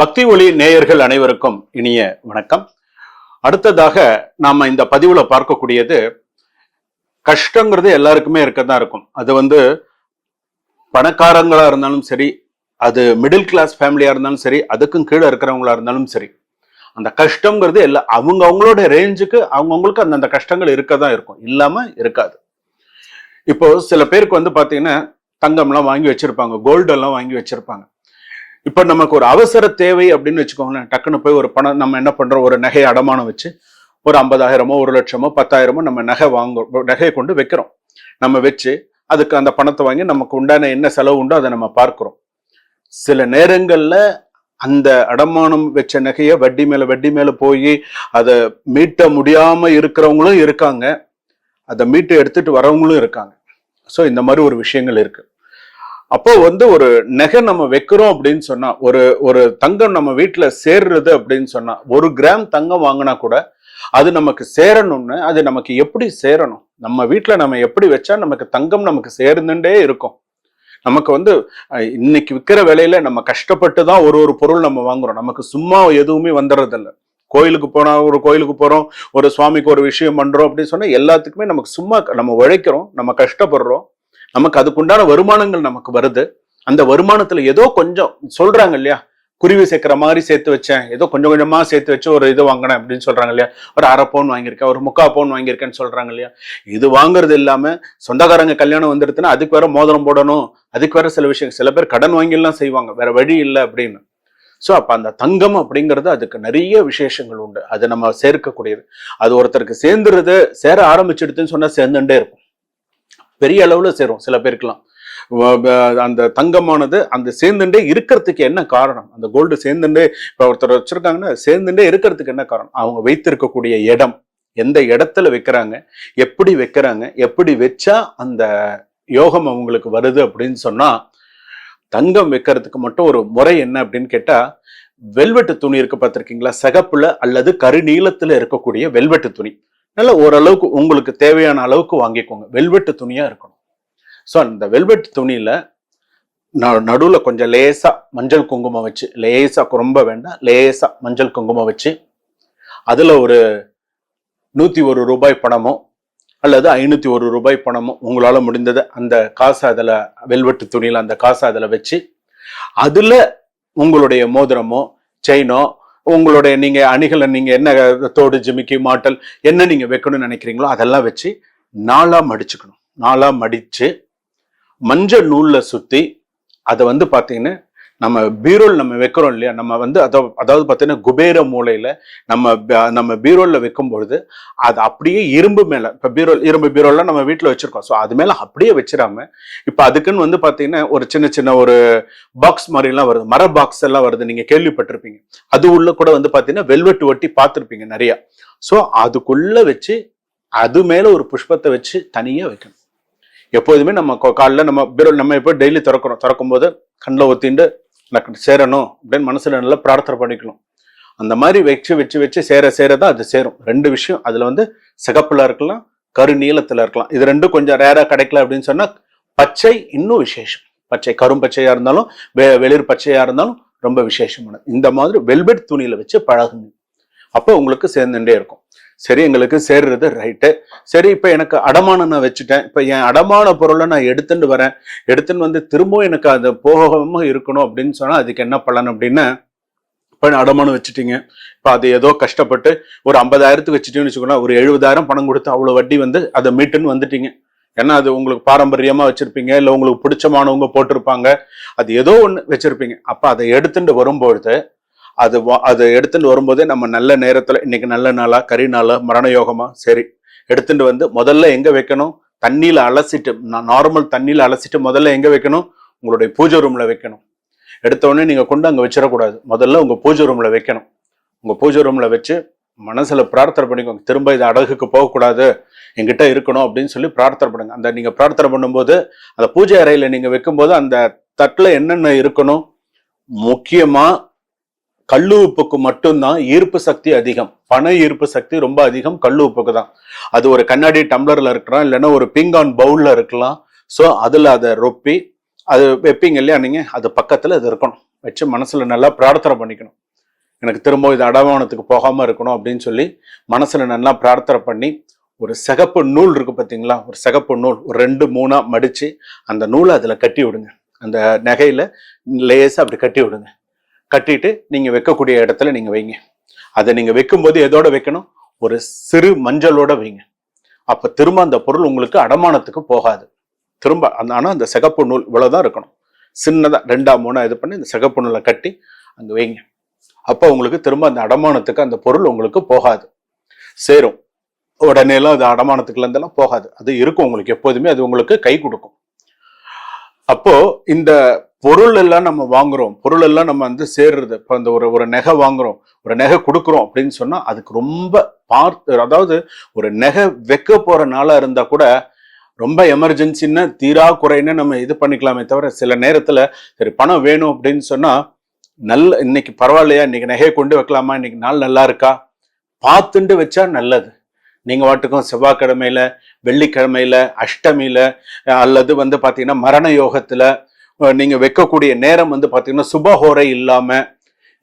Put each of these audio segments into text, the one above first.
பக்தி ஒளி நேயர்கள் அனைவருக்கும் இனிய வணக்கம். அடுத்ததாக நாம இந்த பதிவுல பார்க்கக்கூடியது கஷ்டங்கிறது எல்லாருக்குமே இருக்கதான் இருக்கும். அது வந்து பணக்காரங்களா இருந்தாலும் சரி அது மிடில் கிளாஸ் ஃபேமிலியா இருந்தாலும் சரி அதுக்கும் கீழே இருக்கிறவங்களா இருந்தாலும் சரி அந்த கஷ்டங்கிறது எல்லா அவங்க அவங்களோட ரேஞ்சுக்கு அவங்கவுங்களுக்கு அந்தந்த கஷ்டங்கள் இருக்க தான் இருக்கும். இல்லாம இருக்காது. இப்போ சில பேருக்கு வந்து பாத்தீங்கன்னா தங்கம்லாம் வாங்கி வச்சிருப்பாங்க கோல்டெல்லாம் வாங்கி வச்சிருப்பாங்க. இப்போ நமக்கு ஒரு அவசர தேவை அப்படின்னு வச்சுக்கோங்களேன் டக்குன்னு போய் ஒரு பணம் நம்ம என்ன பண்ணுறோம் ஒரு நகையை அடமானம் வச்சு ஒரு ஐம்பதாயிரமோ ஒரு லட்சமோ பத்தாயிரமோ நம்ம நகை வாங்க நகையை கொண்டு வைக்கிறோம். நம்ம வச்சு அதுக்கு அந்த பணத்தை வாங்கி நமக்கு உண்டான என்ன செலவு உண்டோ அதை நம்ம பார்க்குறோம். சில நேரங்களில் அந்த அடமானம் வச்ச நகையை வட்டி மேலே வட்டி மேலே போய் அதை மீட்ட முடியாமல் இருக்கிறவங்களும் இருக்காங்க. அதை மீட்டு எடுத்துட்டு வரவங்களும் இருக்காங்க. ஸோ இந்த மாதிரி ஒரு விஷயங்கள் இருக்குது அப்போ வந்து ஒரு நகை நம்ம வைக்கிறோம் அப்படின்னு சொன்னா ஒரு ஒரு தங்கம் நம்ம வீட்டுல சேர்றது அப்படின்னு சொன்னா ஒரு கிராம் தங்கம் வாங்கினா கூட அது நமக்கு சேரணும்னு அது நமக்கு எப்படி சேரணும்? நம்ம வீட்டுல நம்ம எப்படி வச்சா நமக்கு தங்கம் நமக்கு சேர்ந்துட்டே இருக்கும். நமக்கு வந்து இன்னைக்கு விற்கிற விலையில நம்ம கஷ்டப்பட்டு தான் ஒரு ஒரு பொருள் நம்ம வாங்குறோம். நமக்கு சும்மா எதுவுமே வந்துடுறதில்ல. கோயிலுக்கு போனா ஒரு கோயிலுக்கு போறோம் ஒரு சுவாமிக்கு ஒரு விஷயம் பண்றோம் அப்படின்னு சொன்னா எல்லாத்துக்குமே நமக்கு சும்மா நம்ம உழைக்கிறோம் நம்ம கஷ்டப்படுறோம். நமக்கு அதுக்குண்டான வருமானங்கள் நமக்கு வருது. அந்த வருமானத்துல ஏதோ கொஞ்சம் சொல்றாங்க இல்லையா? குருவி சேர்க்கிற மாதிரி சேர்த்து வச்சேன். ஏதோ கொஞ்சம் கொஞ்சமா சேர்த்து வச்சு ஒரு இது வாங்கினேன் அப்படின்னு சொல்றாங்க இல்லையா? ஒரு அரை பவுன் வாங்கியிருக்கேன் ஒரு முக்கா பவுன் வாங்கியிருக்கேன்னு சொல்றாங்க இல்லையா? இது வாங்குறது இல்லாம சொந்தக்காரங்க கல்யாணம் வந்துடுதுன்னா அதுக்கு வேற மோதிரம் போடணும். அதுக்கு வேற சில விஷயம் சில பேர் கடன் வாங்கிலாம் செய்வாங்க வேற வழி இல்லை அப்படின்னு. ஸோ அப்போ அந்த தங்கம் அப்படிங்கிறது அதுக்கு நிறைய விசேஷங்கள் உண்டு. அது நம்ம சேர்க்கக்கூடியது. அது ஒருத்தருக்கு சேர்ந்துருது சேர ஆரம்பிச்சிடுதுன்னு சொன்னால் சேர்ந்துட்டே இருக்கும். பெரிய அளவில் சேரும் சில பேருக்குலாம் வ- அந்த தங்கமானது அந்த சேர்ந்துட்டே இருக்கிறதுக்கு என்ன காரணம்? அந்த கோல்டு சேர்ந்துட்டே இப்போ ஒருத்தர் வச்சிருக்காங்கன்னா சேர்ந்துட்டே இருக்கிறதுக்கு என்ன காரணம்? அவங்க வைத்திருக்கக்கூடிய இடம் எந்த இடத்துல வைக்கிறாங்க? எப்படி வைக்கிறாங்க? எப்படி வச்சா அந்த யோகம் அவங்களுக்கு வருது அப்படின்னு சொன்னா தங்கம் வைக்கிறதுக்கு மட்டும் ஒரு முறை என்ன அப்படின்னு கேட்டா வெல்வெட்டு துணி இருக்கு பார்த்துருக்கீங்களா? சகப்புல அல்லது கருநீளத்துல இருக்கக்கூடிய வெல்வெட்டு துணி. நல்ல ஓரளவுக்கு உங்களுக்கு தேவையான அளவுக்கு வாங்கிக்கோங்க. வெல்வெட்டு துணியாக இருக்கணும். ஸோ அந்த வெல்வெட் துணியில் ந- நடுவில் கொஞ்சம் லேசாக மஞ்சள் குங்குமம் வச்சு லேசாக ரொம்ப வேண்டாம் லேசாக மஞ்சள் குங்குமம் வச்சு அதில் ஒரு நூற்றி ஒரு ரூபாய் பணமோ அல்லது ஐநூற்றி ஒரு ரூபாய் பணமோ உங்களால் முடிந்தது அந்த காசை அதில் வெல்வெட்டு துணியில் அந்த காசை அதில் வச்சு அதில் உங்களுடைய மோதிரமோ செயினோ உங்களுடைய நீங்கள் அணிகளை நீங்கள் என்ன தோடு ஜிமிக்கி மாட்டல் என்ன நீங்கள் வைக்கணும்னு நினைக்கிறீங்களோ அதெல்லாம் வச்சு நாளாக மடிச்சுக்கணும் நாளாக மடித்து மஞ்சள் நூலில் சுற்றி அதை வந்து பார்த்தீங்கன்னா நம்ம பீரோல் நம்ம வைக்கிறோம் இல்லையா? நம்ம வந்து அதை அதாவது பார்த்தீங்கன்னா குபேர மூலையில் நம்ம நம்ம பீரோலில் வைக்கும் பொழுது அது அப்படியே இரும்பு மேலே இப்போ பீரோல் இரும்பு பீரோலில் நம்ம வீட்டில் வச்சுருக்கோம். ஸோ அது மேலே அப்படியே வச்சிடாம இப்போ அதுக்குன்னு வந்து பார்த்தீங்கன்னா ஒரு சின்ன சின்ன ஒரு பாக்ஸ் மாதிரிலாம் வருது. மர பாக்ஸ் எல்லாம் வருது. நீங்கள் கேள்விப்பட்டிருப்பீங்க. அது உள்ள கூட வந்து பார்த்தீங்கன்னா வெல்வெட்டு ஒட்டி பார்த்துருப்பீங்க நிறையா. ஸோ அதுக்குள்ளே வச்சு அது மேலே ஒரு புஷ்பத்தை வச்சு தனியாக வைக்கணும். எப்போதுமே நம்ம காலில் காலைல நம்ம பீரோல் நம்ம எப்போ டெய்லி திறக்கிறோம். திறக்கும் போது கண்ணில் ஒத்திண்டு எனக்கு சேரணும் அப்படின்னு மனசில் நல்லா பிரார்த்தனை பண்ணிக்கணும். அந்த மாதிரி வச்சு வச்சு வச்சு சேர சேர தான் அது சேரும். ரெண்டு விஷயம். அதில் வந்து சிகப்பில் இருக்கலாம் கரு நீளத்தில் இருக்கலாம். இது ரெண்டும் கொஞ்சம் ரேராக கிடைக்கல அப்படின்னு சொன்னால் பச்சை இன்னும் விசேஷம். பச்சை கரும் பச்சையாக இருந்தாலும் வெ- வெளிர் பச்சையாக இருந்தாலும் ரொம்ப விசேஷமானது. இந்த மாதிரி வெல்வெட் துணியில் வச்சு பழகுங்க. அப்போ உங்களுக்கு சேர்ந்துட்டே இருக்கும். சரி எங்களுக்கு சேர்றது ரைட்டு சரி இப்போ எனக்கு அடமானம் நான் வச்சுட்டேன். இப்போ என் அடமான பொருளை நான் எடுத்துட்டு வரேன். எடுத்துன்னு வந்து திரும்பவும் எனக்கு அது போகாம இருக்கணும் அப்படின்னு சொன்னால் அதுக்கு என்ன பலன் அப்படின்னா? இப்போ அடமானம் வச்சுட்டீங்க. இப்போ அது ஏதோ கஷ்டப்பட்டு ஒரு ஐம்பதாயிரத்துக்கு வச்சுட்டீங்கன்னு வச்சுக்கோங்களேன். ஒரு எழுபதாயிரம் பணம் கொடுத்து அவ்வளோ வட்டி வந்து அதை மீட்டுன்னு வந்துட்டீங்க. ஏன்னா அது உங்களுக்கு பாரம்பரியமாக வச்சுருப்பீங்க. இல்லை உங்களுக்கு பிடிச்சமானவங்க போட்டிருப்பாங்க. அது ஏதோ ஒன்று வச்சுருப்பீங்க. அப்போ அதை எடுத்துட்டு வரும்பொழுது அது வா- அதை எடுத்துட்டு வரும்போதே நம்ம நல்ல நேரத்துல இன்னைக்கு நல்ல நாளா கரி நாளா மரண யோகமா சரி. எடுத்துட்டு வந்து முதல்ல எங்க வைக்கணும்? தண்ணியில அலசிட்டு நார்மல் தண்ணியில அலசிட்டு முதல்ல எங்க வைக்கணும்? உங்களுடைய பூஜை ரூம்ல வைக்கணும். எடுத்த உடனே நீங்க கொண்டு அங்க வச்சிடக்கூடாது. முதல்ல உங்க பூஜை ரூம்ல வைக்கணும். உங்க பூஜை ரூம்ல வச்சு மனசுல பிரார்த்தனை பண்ணிக்கோங்க. திரும்ப இது அடகுக்கு போகக்கூடாது. எங்கிட்ட இருக்கணும் அப்படின்னு சொல்லி பிரார்த்தனை பண்ணுங்க. அந்த நீங்க பிரார்த்தனை பண்ணும்போது அந்த பூஜை அறையில நீங்க வைக்கும்போது அந்த தட்டுல என்னென்ன இருக்கணும்? முக்கியமா கல்லு உப்புக்கு மட்டும்தான் ஈர்ப்பு சக்தி அதிகம். பண ஈர்ப்பு சக்தி ரொம்ப அதிகம் கல்லு உப்புக்கு தான். அது ஒரு கண்ணாடி டம்ளர்ல இருக்கலாம் இல்லைன்னா ஒரு பிங்கான் பவுல்ல இருக்கலாம். ஸோ அதில் அதை ரொப்பி அது வைப்பீங்க இல்லையா நீங்கள் அது பக்கத்தில் அது இருக்கணும். வச்சு மனசில் நல்லா பிரார்த்தனை பண்ணிக்கணும். எனக்கு திரும்ப இது அடமானத்துக்கு போகாமல் இருக்கணும் அப்படின்னு சொல்லி மனசில் நல்லா பிரார்த்தனை பண்ணி ஒரு சிகப்பு நூல் இருக்கு பார்த்தீங்களா ஒரு சிகப்பு நூல் ஒரு ரெண்டு மூணாக மடித்து அந்த நூலை அதில் கட்டி விடுங்க. அந்த நகையில் லேசா அப்படி கட்டி விடுங்க. கட்டிட்டு நீங்கள் வைக்கக்கூடிய இடத்துல நீங்கள் வைங்க. அதை நீங்கள் வைக்கும்போது எதோட வைக்கணும்? ஒரு சிறு மஞ்சளோட வைங்க. அப்போ திரும்ப அந்த பொருள் உங்களுக்கு அடமானத்துக்கு போகாது. திரும்ப அந்த ஆனால் அந்த சிகப்பு நூல் இவ்வளோதான் இருக்கணும். சின்னதாக ரெண்டா மூணா இது பண்ணி இந்த சிகப்பு நூலை கட்டி அங்கே வைங்க. அப்போ உங்களுக்கு திரும்ப அந்த அடமானத்துக்கு அந்த பொருள் உங்களுக்கு போகாது. சேரும். உடனேலாம் அது அடமானத்துக்குலேருந்தெல்லாம் போகாது. அது இருக்கும் உங்களுக்கு எப்போதுமே அது உங்களுக்கு கை கொடுக்கும். அப்போ இந்த பொருள் எல்லாம் நம்ம வாங்குறோம். பொருள் எல்லாம் நம்ம வந்து சேர்றது. இப்போ அந்த ஒரு ஒரு நகை வாங்குறோம். ஒரு நகை கொடுக்குறோம் அப்படின்னு சொன்னால் அதுக்கு ரொம்ப பார்த்து அதாவது ஒரு நகை வைக்க போகிற நாளாக இருந்தால் கூட ரொம்ப எமர்ஜென்சின்னு தீரா குறைன்னு நம்ம இது பண்ணிக்கலாமே தவிர சில நேரத்தில் சரி பணம் வேணும் அப்படின்னு சொன்னால் நல்ல இன்னைக்கு பரவாயில்லையா? இன்னைக்கு நகையை கொண்டு வைக்கலாமா? இன்னைக்கு நாள் நல்லா இருக்கா? பார்த்துண்டு வச்சா நல்லது. நீங்கள் வாட்டுக்கும் செவ்வாய்க்கிழமையில வெள்ளிக்கிழமையில அஷ்டமியில அல்லது வந்து பார்த்தீங்கன்னா மரண யோகத்தில் நீங்கள் நீங்க வைக்கக்கூடிய நேரம் வந்து பாத்தீங்கன்னா சுபஹோரை இல்லாம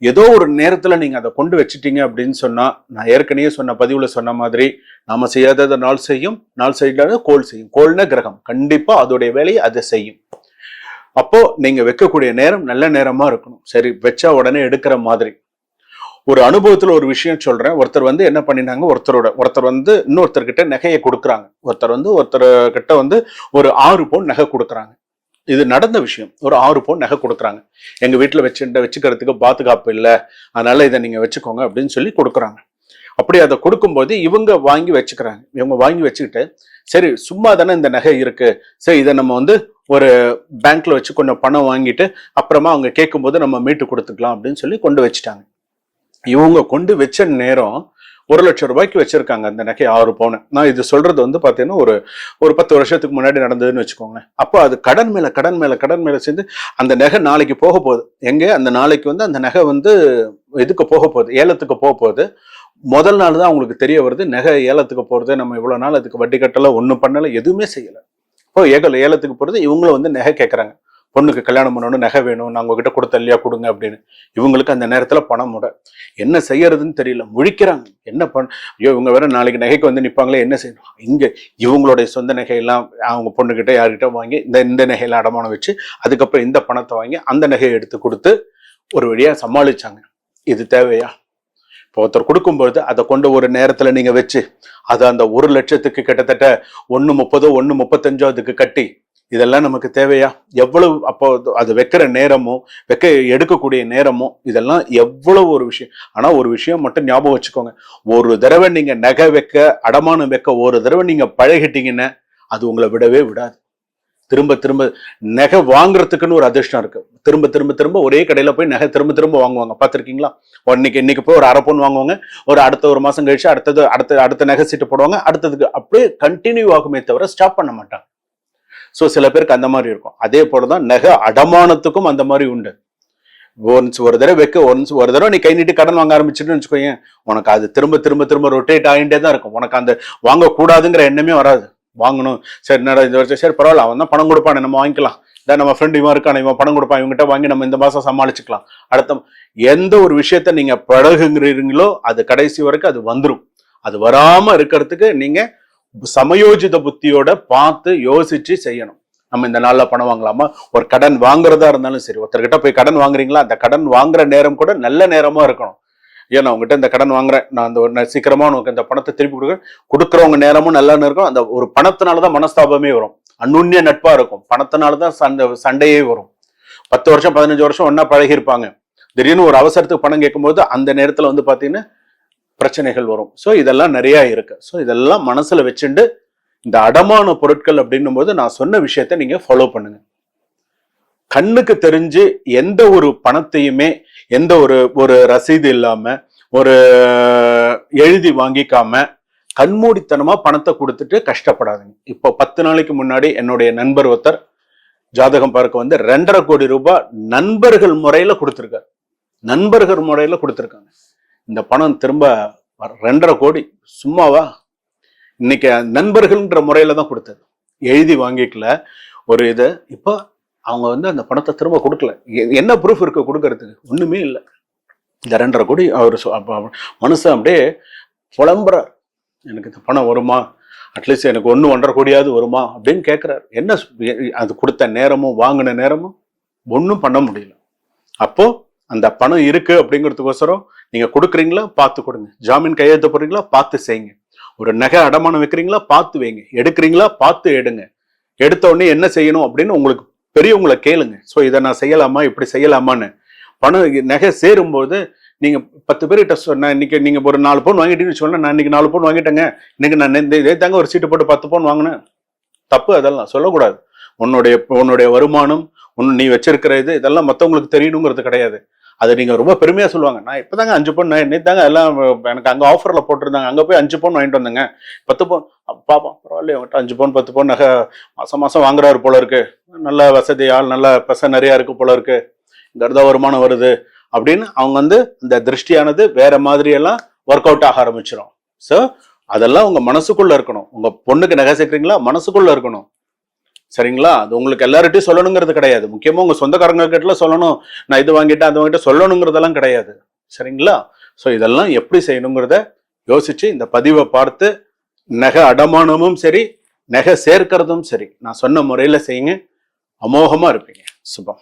ஏதோ ஒரு நேரத்துல நீங்க அதை கொண்டு வச்சுட்டீங்க அப்படின்னு சொன்னா நான் ஏற்கனவே சொன்ன பதிவுல சொன்ன மாதிரி நாம செய்யாததை நாள் செய்யும் நாள் செய்யாத கோல் செய்யும். கோல்னா கிரகம். கண்டிப்பா அதோடைய வேலையை அதை செய்யும். அப்போ நீங்க வைக்கக்கூடிய நேரம் நல்ல நேரமா இருக்கணும். சரி வச்சா உடனே எடுக்கிற மாதிரி. ஒரு அனுபவத்துல ஒரு விஷயம் சொல்றேன். ஒருத்தர் வந்து என்ன பண்ணினாங்க? ஒருத்தரோட ஒருத்தர் வந்து இன்னொருத்தர்கிட்ட நகையை கொடுக்குறாங்க. ஒருத்தர் வந்து ஒருத்தர் கிட்ட வந்து ஒரு ஆறு பவுன் நகை கொடுக்குறாங்க. இது நடந்த விஷயம். ஒரு ஆறு பவுன் நகை கொடுக்குறாங்க. எங்கள் வீட்டில் வச்சுட்டு வச்சுக்கிறதுக்கு பாதுகாப்பு இல்லை. அதனால் இதை நீங்கள் வச்சுக்கோங்க அப்படின்னு சொல்லி கொடுக்குறாங்க. அப்படி அதை கொடுக்கும்போது இவங்க வாங்கி வச்சுக்கிறாங்க. இவங்க வாங்கி வச்சுக்கிட்டு சரி சும்மா தானே இந்த நகை இருக்குது சரி இதை நம்ம வந்து ஒரு பேங்க்கில் வச்சு கொஞ்சம் பணம் வாங்கிட்டு அப்புறமா அவங்க கேட்கும்போது நம்ம மீட்டு கொடுத்துக்கலாம் அப்படின்னு சொல்லி கொண்டு வச்சுட்டாங்க. இவங்க கொண்டு வச்ச நேரம் ஒரு லட்சம் ரூபாய்க்கு வச்சிருக்காங்க அந்த நகை ஆறு பவுன். நான் இது சொல்றது வந்து பார்த்தீங்கன்னா ஒரு ஒரு பத்து வருஷத்துக்கு முன்னாடி நடந்ததுன்னு வச்சுக்கோங்க அப்போ அது கடன் மேல கடன் மேல கடன் மேல சேர்ந்து அந்த நகை நாளைக்கு போக போகுது. எங்க? அந்த நாளைக்கு வந்து அந்த நகை வந்து இதுக்கு போக போகுது ஏலத்துக்கு போக போகுது. முதல் நாள் தான் அவங்களுக்கு தெரிய வருது நகை ஏலத்துக்கு போறது நம்ம இவ்வளோ நாள் அதுக்கு வட்டி கட்டலை ஒன்றும் பண்ணலை எதுவுமே செய்யலை. இப்போ ஏகல ஏலத்துக்கு போகிறது இவங்களும் வந்து நகை கேட்குறாங்க பொண்ணுக்கு கல்யாணம் பண்ணணும் நகை வேணும் நான் உங்ககிட்ட கொடுத்த இல்லையா கொடுங்க அப்படின்னு. இவங்களுக்கு அந்த நேரத்தில் பணம் முட. என்ன செய்யறதுன்னு தெரியல. முழிக்கிறாங்க. என்ன பண்ண ஐயோ இவங்க வேற நாளைக்கு நகைக்கு வந்து நிற்பாங்களே என்ன செய்யணும்? இங்கே இவங்களுடைய சொந்த நகையெல்லாம் அவங்க பொண்ணுக்கிட்ட யார்கிட்ட வாங்கி இந்த இந்த நகையெல்லாம் அடமானம் வச்சு அதுக்கப்புறம் இந்த பணத்தை வாங்கி அந்த நகையை எடுத்து கொடுத்து ஒரு வழியாக சமாளிச்சாங்க. இது தேவையா? இப்போ ஒருத்தர் கொடுக்கும்பொழுது அதை கொண்டு ஒரு நேரத்தில் நீங்கள் வச்சு அதை அந்த ஒரு லட்சத்துக்கு கிட்டத்தட்ட ஒன்று முப்பதோ ஒன்று முப்பத்தஞ்சோ அதுக்கு கட்டி இதெல்லாம் நமக்கு தேவையா? எவ்வளவு அப்போ அது வைக்கிற நேரமோ வைக்க எடுக்கக்கூடிய நேரமோ இதெல்லாம் எவ்வளவு ஒரு விஷயம். ஆனா ஒரு விஷயம் மட்டும் ஞாபகம் வச்சுக்கோங்க. ஒரு தடவை நீங்க நகை வைக்க அடமானம் வைக்க ஒரு தடவை நீங்க பழகிட்டீங்கன்னா அது உங்களை விடவே விடாது. திரும்ப திரும்ப நகை வாங்குறதுக்குன்னு ஒரு அதிர்ஷ்டம் இருக்கு. திரும்ப திரும்ப திரும்ப ஒரே கடையில போய் நகை திரும்ப திரும்ப வாங்குவாங்க. பார்த்துருக்கீங்களா? இன்னைக்கு இன்னைக்கு போய் ஒரு அரை பொண்ணு வாங்குவாங்க. ஒரு அடுத்த ஒரு மாசம் கழிச்சு அடுத்தது அடுத்த அடுத்த நகை சீட்டு போடுவாங்க. அடுத்ததுக்கு அப்படியே கண்டினியூ ஆகுமே தவிர ஸ்டாப் பண்ண மாட்டாங்க. ஸோ சில பேருக்கு அந்த மாதிரி இருக்கும். அதே போலதான் நகை அடமானத்துக்கும் அந்த மாதிரி உண்டு. ஒன்ஸ் ஒரு தடவை வைக்க ஒன்ஸ் ஒரு தடவை நீ கை நீட்டு கடன் வாங்க ஆரம்பிச்சுட்டுன்னு வச்சுக்கோங்க உனக்கு அது திரும்ப திரும்ப திரும்ப ரொட்டேட் ஆகிட்டே தான் இருக்கும். உனக்கு அந்த வாங்கக்கூடாதுங்கிற எண்ணமே வராது. வாங்கணும். சரி என்னடா இந்த வருஷம்? சரி பரவாயில்ல அவன் தான் பணம் கொடுப்பானே நம்ம வாங்கிக்கலாம். இதான் நம்ம ஃப்ரெண்ட் இவன் இருக்கான இவன் பணம் கொடுப்பான் இவங்ககிட்ட வாங்கி நம்ம இந்த மாதம் சமாளிச்சுக்கலாம். அடுத்த எந்த ஒரு விஷயத்த நீங்கள் பழகுங்கிறீங்களோ அது கடைசி வரைக்கும் அது வந்துடும் அது வராமல் இருக்கிறதுக்கு நீங்கள் சமயோஜித புத்தியோட பார்த்து யோசிச்சு செய்யணும். நம்ம இந்த நாளில் பணம் வாங்கலாமா? ஒரு கடன் வாங்குறதா இருந்தாலும் சரி. ஒருத்தர்கிட்ட போய் கடன் வாங்குறீங்களா? அந்த கடன் வாங்குற நேரம் கூட நல்ல நேரமா இருக்கணும். ஏன் நான் உங்ககிட்ட இந்த கடன் வாங்குறேன். நான் அந்த ஒரு சீக்கிரமா உனக்கு இந்த பணத்தை திருப்பி கொடுக்குறேன். கொடுக்குறவங்க நேரமும் நல்லா இருக்கும். அந்த ஒரு பணத்தினாலதான் மனஸ்தாபமே வரும். அந்நுண்ணிய நட்பா இருக்கும். பணத்தினாலதான் சண்டை சண்டையே வரும். பத்து வருஷம் பதினஞ்சு வருஷம் ஒன்னா பழகியிருப்பாங்க. திடீர்னு ஒரு அவசரத்துக்கு பணம் கேட்கும்போது அந்த நேரத்துல வந்து பாத்தீங்கன்னா பிரச்சனைகள் வரும். ஸோ இதெல்லாம் நிறையா இருக்கு. ஸோ இதெல்லாம் மனசில் வச்சுண்டு இந்த அடமான பொருட்கள் அப்படின்னும் போது நான் சொன்ன விஷயத்த நீங்க ஃபாலோ பண்ணுங்க. கண்ணுக்கு தெரிஞ்சு எந்த ஒரு பணத்தையுமே எந்த ஒரு ஒரு ரசீது இல்லாம ஒரு எழுதி வாங்கிக்காம கண்மூடித்தனமா பணத்தை கொடுத்துட்டு கஷ்டப்படாதீங்க. இப்போ பத்து நாளைக்கு முன்னாடி என்னுடைய நண்பர் ஒருத்தர் ஜாதகம் பார்க்க வந்து ரெண்டரை கோடி ரூபாய் நண்பர்கள் முறையில கொடுத்துருக்காரு. நண்பர்கள் முறையில கொடுத்துருக்காங்க. இந்த பணம் திரும்ப ரெண்டரை கோடி. சும்மாவா? இன்னைக்கு நண்பர்கள்ன்ற முறையில தான் கொடுத்தது. எழுதி வாங்கிக்கல. ஒரு இது. இப்போ அவங்க வந்து அந்த பணத்தை திரும்ப கொடுக்கல. எ- என்ன ப்ரூஃப் இருக்கு கொடுக்கறதுக்கு? ஒண்ணுமே இல்லை. இந்த ரெண்டரை கோடி அவர் சொ- மனுஷன் அப்படியே புலம்புறார். எனக்கு இந்த பணம் வருமா? அட்லீஸ்ட் எனக்கு ஒன்று ஒன்றரை கோடியாவது வருமா? அப்படின்னு கேட்குறாரு என்ன அது கொடுத்த நேரமும் வாங்கின நேரமும் ஒன்றும் பண்ண முடியல. அப்போது அந்த பணம் இருக்கு அப்படிங்கிறதுக்கோசரம் நீங்க கொடுக்குறீங்களா பார்த்து கொடுங்க. ஜாமீன் கையெழுத்து போறீங்களா பார்த்து செய்யுங்க. ஒரு நகை அடமானம் வைக்கிறீங்களா பார்த்து வைங்க எடுக்கிறீங்களா பார்த்து எடுங்க. எடுத்த உடனே என்ன செய்யணும் அப்படின்னு உங்களுக்கு பெரியவங்களை கேளுங்க. ஸோ இதை நான் செய்யலாமா இப்படி செய்யலாமான்னு. பணம் நகை சேரும்போது நீங்க பத்து பேர்கிட்ட சொன்ன இன்னைக்கு நீங்க ஒரு நாலு பவுன் வாங்கிட்டீங்கன்னு சொன்னா நான் இன்னைக்கு நாலு பவுன் வாங்கிட்டேங்க. இன்னைக்கு நான் இந்த இதே தாங்க ஒரு சீட்டு போட்டு பத்து பவுன் வாங்கினேன். தப்பு அதெல்லாம் சொல்லக்கூடாது. உன்னுடைய உன்னுடைய வருமானம் உன் நீ வச்சிருக்கிற இது இதெல்லாம் மற்றவங்களுக்கு தெரியணுங்கிறது கிடையாது. அதை நீங்க ரொம்ப பெருமையா சொல்லுவாங்க. நான் இப்பதாங்க அஞ்சு பவுன் நான் தாங்க எல்லாம் எனக்கு அங்க ஆஃபர்ல போட்டிருந்தாங்க. அங்க போய் அஞ்சு பவுன் வாங்கிட்டு வந்தேங்க. பத்து பவுன். பாப்பா பரவாயில்ல அவங்ககிட்ட அஞ்சு பவுன் பத்து பவுன் நகை மாசம் மாசம் வாங்குறாரு போல இருக்கு. நல்ல வசதி ஆள் நல்ல பச நிறையா இருக்கு போல இருக்கு. இந்த வருமானம் வருது. அப்படின்னு அவங்க வந்து இந்த திருஷ்டியானது வேற மாதிரி எல்லாம் ஒர்க் அவுட் ஆக ஆரம்பிச்சிடும் ஸோ அதெல்லாம் உங்க மனசுக்குள்ள இருக்கணும். உங்க பொண்ணுக்கு நகை சேர்க்குறீங்களா? மனசுக்குள்ள இருக்கணும். சரிங்களா? அது உங்களுக்கு எல்லார்ட்டையும் சொல்லணுங்கிறது கிடையாது. முக்கியமாக உங்கள் சொந்தக்காரங்க கிட்ட சொல்லணும். நான் இது வாங்கிட்டேன் அது வாங்கிட்டு சொல்லணுங்கிறதெல்லாம் கிடையாது. சரிங்களா? ஸோ இதெல்லாம் எப்படி செய்யணுங்கிறத யோசிச்சு இந்த பதிவை பார்த்து நகை அடமானமும் சரி நகை சேர்க்கிறதும் சரி நான் சொன்ன முறையில் செய்யுங்க. அமோகமாக இருப்பீங்க. சுபம்.